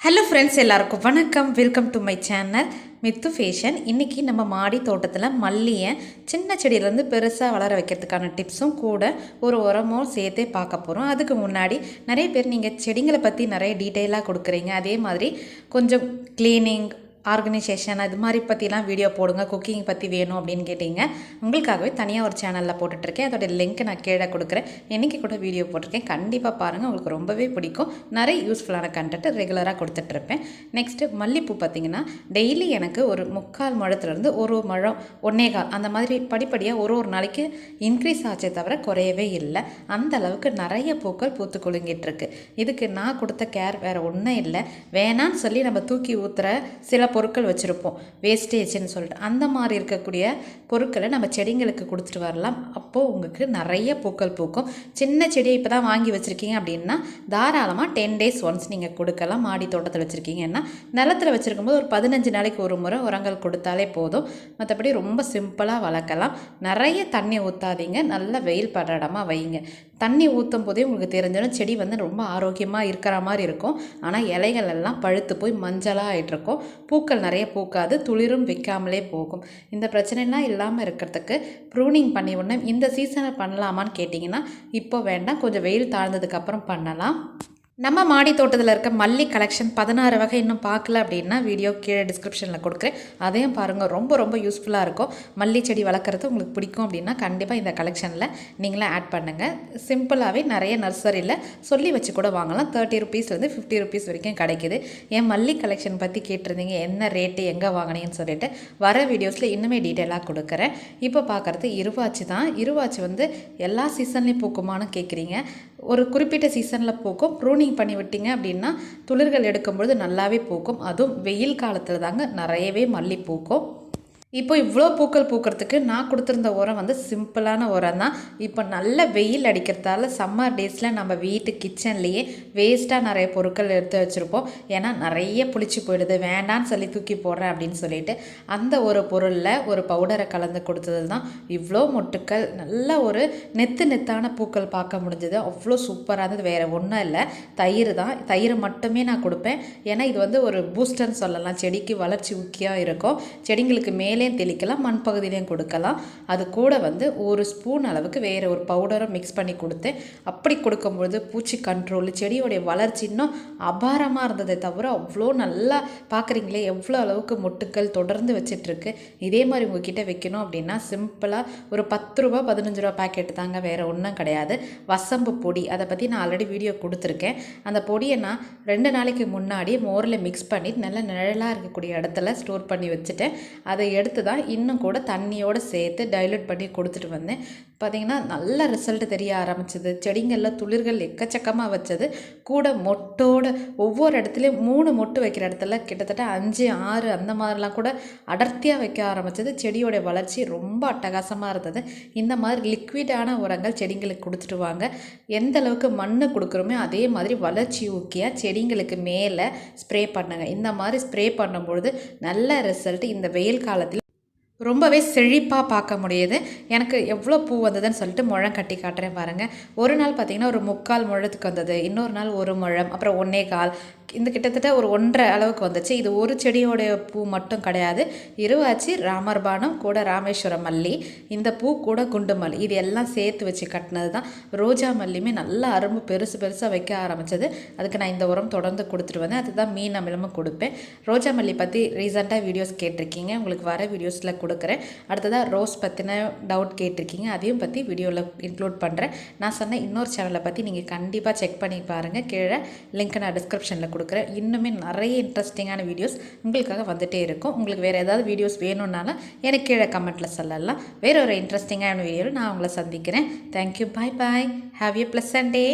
Hello friends எல்லாருக்கும் வணக்கம். Welcome to my channel Mithu fashion இன்றைக்கி நம்ம மாடி தோட்டத்தில் மல்லியை சின்ன செடியிலேருந்து பெருசாக வளர வைக்கிறதுக்கான டிப்ஸும் கூட ஒரு உரமும் சேர்த்தே பார்க்க போகிறோம் அதுக்கு முன்னாடி நிறைய பேர் நீங்கள் செடிங்களை பற்றி நிறைய டீட்டெயிலாக கொடுக்குறீங்க. அதே மாதிரி கொஞ்சம் க்ளீனிங் ஆர்கனைசேஷன் இது மாதிரி பற்றிலாம் வீடியோ போடுங்க குக்கிங் பற்றி வேணும் அப்படின்னு கேட்டிங்க. உங்களுக்காகவே தனியாக ஒரு சேனலில் போட்டுட்ருக்கேன். அதோட லிங்க்கை நான் கீழே கொடுக்குறேன். இன்றைக்கி கூட வீடியோ போட்டிருக்கேன். கண்டிப்பாக பாருங்கள் உங்களுக்கு ரொம்பவே பிடிக்கும். நிறைய யூஸ்ஃபுல்லான கண்டென்ட் ரெகுலராக கொடுத்துட்ருப்பேன். நெக்ஸ்ட்டு மல்லிப்பூ பார்த்திங்கன்னா டெய்லி எனக்கு ஒரு முக்கால் முழத்துலேருந்து ஒரு முழம் ஒன்னே கால் அந்த மாதிரி படிப்படியாக ஒரு ஒரு நாளைக்கு இன்க்ரீஸ் ஆச்சே தவிர குறையவே இல்லை. அந்த அளவுக்கு நிறைய பூக்கள் பூத்து குலுங்கிட்டு இருக்கு இதுக்கு நான் கொடுத்த கேர் வேறு ஒன்றும் இல்லை. வேணான்னு சொல்லி நம்ம தூக்கி ஊற்றுற சில பொருட்கள் வச்சுருப்போம். வேஸ்டேஜ்னு சொல்லிட்டு. அந்த மாதிரி இருக்கக்கூடிய பொருட்களை நம்ம செடிங்களுக்கு கொடுத்துட்டு வரலாம். அப்போது உங்களுக்கு நிறைய பூக்கள் பூக்கும். சின்ன செடியை இப்போ தான் வாங்கி வச்சுருக்கீங்க அப்படின்னா தாராளமாக டென் டேஸ் ஒன்ஸ் நீங்கள் கொடுக்கலாம். மாடி தோட்டத்தில் வச்சுருக்கீங்கன்னா நிலத்தில் வச்சுருக்கும்போது ஒரு பதினஞ்சு நாளைக்கு ஒரு முறை உரங்கள் கொடுத்தாலே போதும். மற்றபடி ரொம்ப சிம்பிளாக வளர்க்கலாம். நிறைய தண்ணி ஊற்றாதீங்க நல்ல வெயில் படுற இடமா வைங்க. தண்ணி ஊற்றும் போதே உங்களுக்கு தெரிஞ்சிடும் செடி வந்து ரொம்ப ஆரோக்கியமாக இருக்கிற மாதிரி இருக்கும். ஆனால் இலைகள் எல்லாம் பழுத்து போய் மஞ்சளாக ஆகிட்ருக்கும் பூக்கள் நிறைய பூக்காது துளிரும் வைக்காமலே போகும். இந்த பிரச்சனைலாம் இல்லாமல் இருக்கிறதுக்கு ப்ரூனிங் பண்ணி உடனே இந்த சீசனை பண்ணலாமான்னு கேட்டிங்கன்னா இப்போ வேண்டாம். கொஞ்சம் வெயில் தாழ்ந்ததுக்கப்புறம் பண்ணலாம். நம்ம மாடி தோட்டத்தில் இருக்க மல்லி கலெக்ஷன் பதினாறு வகை இன்னும் பார்க்கல அப்படின்னா வீடியோ கீழே டிஸ்கிரிப்ஷனில் கொடுக்குறேன். அதையும் பாருங்கள் ரொம்ப ரொம்ப யூஸ்ஃபுல்லாக இருக்கும். மல்லி செடி வளர்க்குறது உங்களுக்கு பிடிக்கும் அப்படின்னா கண்டிப்பாக இந்த கலெக்ஷனில் நீங்களே ஆட் பண்ணுங்கள் சிம்பிளாகவே நிறைய நர்சரியில் சொல்லி வச்சு கூட வாங்கலாம். தேர்ட்டி ருபீஸ்லேருந்து ஃபிஃப்டி ருபீஸ் வரைக்கும் கிடைக்குது. என் மல்லி கலெக்ஷன் பற்றி கேட்டிருந்தீங்க என்ன ரேட்டு எங்கே வாங்கினீங்கன்னு சொல்லிட்டு வர வீடியோஸில் இன்னுமே டீட்டெயிலாக கொடுக்குறேன். இப்போ பார்க்குறது இருவாச்சி தான். இருவாச்சி வந்து எல்லா சீசன்லேயும் பூக்குமான்னு கேட்குறீங்க ஒரு குறிப்பிட்ட சீசனில் பூக்கும் ப்ரூனிங் பண்ணி விட்டீங்க அப்படின்னா துளிர்கள் எடுக்கும்பொழுது நல்லாவே பூக்கும். அதுவும் வெயில் காலத்தில் தாங்க நிறையவே மல்லி பூக்கும். இப்போ இவ்வளோ பூக்கள் பூக்கிறதுக்கு நான் கொடுத்துருந்த உரம் வந்து சிம்பிளான உரம் தான். இப்போ நல்ல வெயில் அடிக்கிறதால சம்மர் டேஸில் நம்ம வீட்டு கிச்சன்லேயே வேஸ்ட்டாக நிறைய பொருட்கள் எடுத்து வச்சுருப்போம். ஏன்னா நிறைய புளிச்சு போயிடுது. வேண்டான்னு சொல்லி தூக்கி போடுறேன் அப்படின்னு சொல்லிட்டு அந்த ஒரு பொருளில் ஒரு பவுடரை கலந்து கொடுத்தது தான் இவ்வளோ மொட்டுக்கள். நல்ல ஒரு நெத்து நெத்தான பூக்கள் பார்க்க முடிஞ்சது. அவ்வளோ சூப்பராக இருந்தது. வேறு ஒன்றும் இல்லை. தயிர் தான். தயிர் மட்டுமே நான் கொடுப்பேன். ஏன்னா இது வந்து ஒரு பூஸ்டர்னு சொல்லலாம். செடிக்கு வளர்ச்சி ஊக்கியாக இருக்கும். செடிங்களுக்கு மேலே மேலேயும் தெளிக்கலாம் மண் பகுதியிலையும் கொடுக்கலாம். அது கூட வந்து ஒரு ஸ்பூன் அளவுக்கு வேறு ஒரு பவுடரை மிக்ஸ் பண்ணி கொடுத்தேன். அப்படி கொடுக்கும்பொழுது பூச்சி கண்ட்ரோல் செடியோடைய வளர்ச்சி இன்னும் அபாரமாக இருந்ததை தவிர அவ்வளோ நல்லா பார்க்குறீங்களே எவ்வளோ அளவுக்கு மொட்டுக்கள் தொடர்ந்து வச்சிட்ருக்கு. இதே மாதிரி உங்ககிட்ட வைக்கணும் அப்படின்னா சிம்பிளாக ஒரு பத்து ரூபா பதினஞ்சு ரூபா பேக்கெட் தாங்க வேறு ஒன்றும் கிடையாது. வசம்பு பொடி அதை பற்றி நான் ஆல்ரெடி வீடியோ கொடுத்துருக்கேன். அந்த பொடியை நான் ரெண்டு நாளைக்கு முன்னாடி மோரில் மிக்ஸ் பண்ணி நல்லா நிழலாக இருக்கக்கூடிய இடத்துல ஸ்டோர் பண்ணி வச்சுட்டேன். அதை எடுத்து எடுத்து தான் இன்னும் கூட தண்ணியோடு சேர்த்து டைலூட் பண்ணி கொடுத்துட்டு வந்தேன். பார்த்திங்கன்னா நல்ல ரிசல்ட் தெரிய ஆரம்பிச்சது. செடிங்களில் துளிர்கள் எக்கச்சக்கமாக வச்சது. கூட மொட்டோட ஒவ்வொரு இடத்துலையும் மூணு மொட்டு வைக்கிற இடத்துல கிட்டத்தட்ட அஞ்சு ஆறு அந்த மாதிரிலாம் கூட அடர்த்தியாக வைக்க ஆரம்பித்தது செடியோடைய வளர்ச்சி ரொம்ப அட்டகாசமாக இருந்தது. இந்த மாதிரி லிக்விடான உரங்கள் செடிங்களுக்கு கொடுத்துட்டு வாங்க. எந்த அளவுக்கு மண் கொடுக்குறோமே அதே மாதிரி வளர்ச்சி ஊக்கியாக செடிங்களுக்கு மேலே ஸ்ப்ரே பண்ணுங்க. இந்த மாதிரி ஸ்ப்ரே பண்ணும்பொழுது நல்ல ரிசல்ட் இந்த வெயில் காலத்தில் ரொம்பவே செழிப்பாக பார்க்க முடியுது. எனக்கு எவ்வளோ பூ வந்ததுன்னு சொல்லிட்டு முழம் கட்டி காட்டுறேன் பாருங்கள் ஒரு நாள் பார்த்திங்கன்னா ஒரு முக்கால் முழத்துக்கு வந்தது. இன்னொரு நாள் ஒரு முழம் அப்புறம் ஒன்றே கால் இந்த கிட்டத்தட்ட ஒரு ஒன்றரை அளவுக்கு வந்துச்சு. இது ஒரு செடியோடைய பூ மட்டும் கிடையாது. இருவாச்சி ராமர்பானம் கூட ராமேஸ்வரம் மல்லி இந்த பூ கூட குண்டு மல்லி இது எல்லாம் சேர்த்து வச்சு கட்டினது தான் ரோஜா மல்லியுமே நல்லா அரும்பு பெருசு பெருசாக வைக்க ஆரம்பித்தது அதுக்கு நான் இந்த உரம் தொடர்ந்து கொடுத்துட்டு வந்தேன். அதுதான் மீன் அமிலமும் கொடுப்பேன். ரோஜா மல்லி பற்றி ரீசெண்டாக வீடியோஸ் கேட்டிருக்கீங்க. உங்களுக்கு வர வீடியோஸில் கொடுக்குறேன். அடுத்ததாக ரோஸ் பற்றின டவுட் கேட்டிருக்கீங்க. அதையும் பற்றி வீடியோவில் இன்க்ளூட் பண்ணுறேன் நான் சொன்ன இன்னொரு சேனலை பற்றி நீங்கள் கண்டிப்பாக செக் பண்ணி பாருங்கள் கீழே லிங்க் நான் டிஸ்கிரிப்ஷனில் கொடுக்குற இன்னுமே நிறைய இன்ட்ரெஸ்டிங்கான வீடியோஸ் உங்களுக்காக வந்துகிட்டே இருக்கும். உங்களுக்கு வேறு ஏதாவது வீடியோஸ் வேணும்னாலும் எனக்கு கீழே கமெண்ட்டில் சொல்லலாம். வேறு ஒரு இன்ட்ரெஸ்டிங்கான வீடியோவில் நான் உங்களை சந்திக்கிறேன். Thank you bye bye have you bless day